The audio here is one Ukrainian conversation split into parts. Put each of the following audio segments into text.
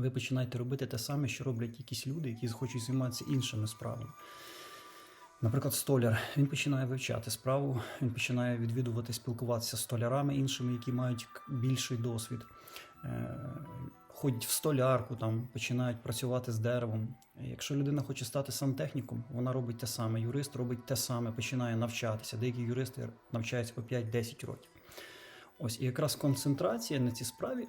ви починаєте робити те саме, що роблять якісь люди, які хочуть займатися іншими справами. Наприклад, столяр він починає вивчати справу, він починає відвідувати, спілкуватися з столярами іншими, які мають більший досвід. Е, Ходять в столярку, там починають працювати з деревом. Якщо людина хоче стати сантехніком, вона робить те саме. Юрист робить те саме, починає навчатися. Деякі юристи навчаються по 5-10 років. Ось і якраз концентрація на цій справі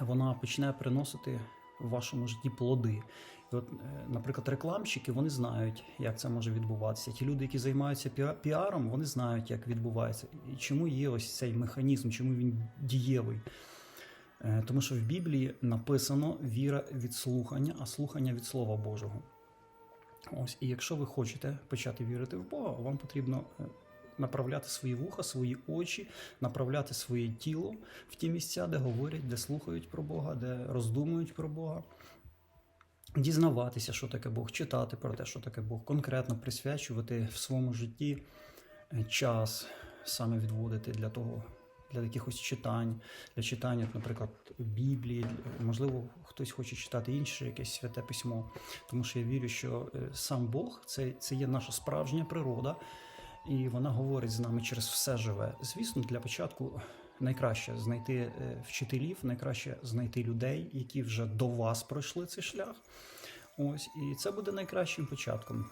вона починає приносити в вашому житті плоди. І от, е, наприклад, рекламщики вони знають, як це може відбуватися. Ті люди, які займаються піаром, вони знають, як відбувається. І чому є ось цей механізм, чому він дієвий. Е, Тому що в Біблії написано віра від слухання, а слухання від Слова Божого. Ось, і якщо ви хочете почати вірити в Бога, вам потрібно е, направляти свої вуха, свої очі, направляти своє тіло в ті місця, де говорять, де слухають про Бога, де роздумують про Бога. Дізнаватися, що таке Бог, читати про те, що таке Бог, конкретно присвячувати в своєму житті е, час, саме відводити для того, для якихось читань, для читання, наприклад, Біблії. Можливо, хтось хоче читати інше, якесь святе письмо. Тому що я вірю, що е, сам Бог це, це є наша справжня природа, і вона говорить з нами через все живе. Звісно, для початку найкраще знайти е, вчителів, найкраще знайти людей, які вже до вас пройшли цей шлях. Ось, і це буде найкращим початком.